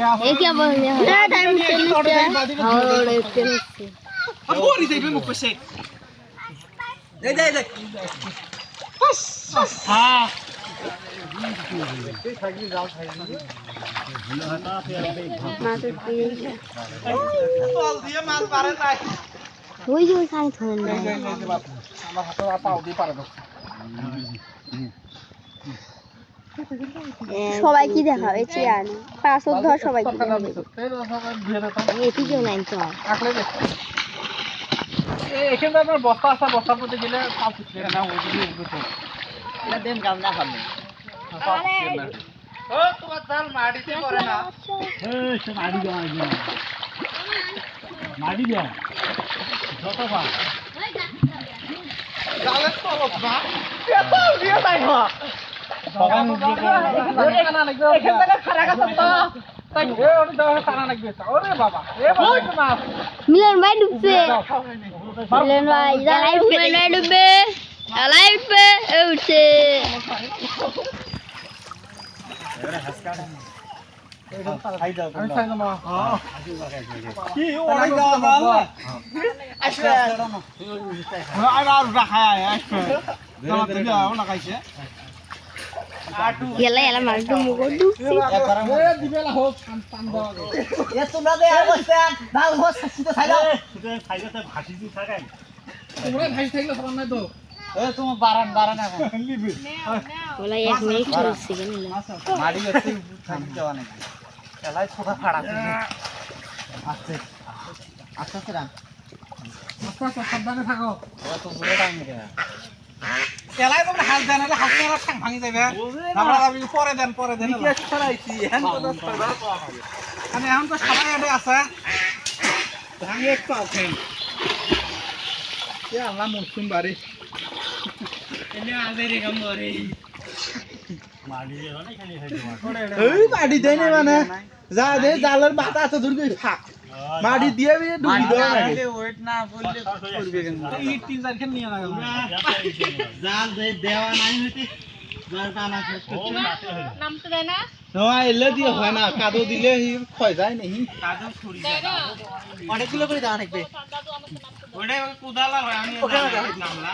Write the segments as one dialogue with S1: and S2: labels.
S1: ये क्या बोल रहे हो ना टाइम चल क्या और चल
S2: Amor, isso aí vem no PC. Dai, dai, dai.
S3: হ্যাঁ
S1: ना तो P
S2: Tol dia mas para নাই
S1: ওই যে ওখানে থন
S2: আমার হাতে আর পাও দিয়ে পারে
S1: সবাই কি দেখাবে? চেয়ার পাঁচ ধর সবাই কি দেখাবে? এটি কেউ নাই তো।
S2: এখানে আপনার বস্তা আছে বস্তার মধ্যে গেলে পাও না ওই দিকে এটা দেন গাম না খাবে ও তোমার জাল মাটিতে পড়ে না
S3: এই দেওয়া মারি দেওয়া যত পা
S2: জালের তলব না আছে
S1: মিলন ভাই ডুবছে মিলন ভাই জ্বালাই মিলন ভাই ডুববে জ্বালাই উঠবে উঠছে
S2: আমি চাই না মা কি ওরাই যাওয়া না আসবে আর রাখা আসবে
S4: নাকি খেলায় ছোটা ফাড়া আস্তে আস্তে আস্তে
S2: আস্তে সাবধানে থাকো।
S4: তো পুরো টাইম
S2: এলাই তোমরা দেন হাল ঠাং ভাঙি যাবে আমরা আমি পরে দেন পরে দেন কি আছে এখন তো সবাই আছে। ভাঙি এক পাও খেন আল্লাহ মুসলিম বাড়ি। এনে আজেরে গম্বরে।
S3: মারি দেওয়া না খালি
S2: এই মাটি দেয় মানে। যা দে জালের মাথা এত দূর ফাঁক মাটি দিয়ে দিয়ে ডুবি দেওয়া লাগে
S4: ওয়েট না পড়লে করবে কেন
S2: এই তিন চার খেন নিয়ে গেল
S4: জাল দে দেওয়া নাই হইতে। জাল টানা শেষ করছে
S1: নামতে দেয় না।
S2: না এলে দিয়ে হয় না। কাদো দিলে ক্ষয় যায় নাহি
S4: অনেকগুলো করে দেওয়া থাকবে।
S2: ওটা কুদালা হয় আমি নামলা।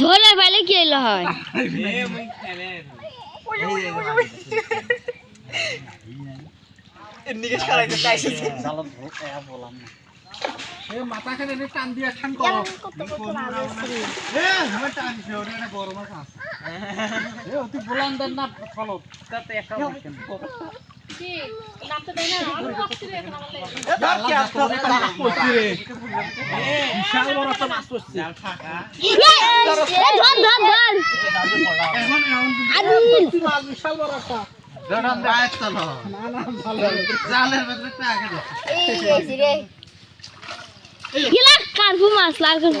S1: ধরে পাইলে কি হইল হয়?
S2: মাথা এনে টান দিয়ে ঠান করো। টান মাছ আছে
S4: অতি বলান দেন না ফলো তাতে একটা কেন
S2: কি আস্তে আস্তে মাছ
S1: লাল কারফু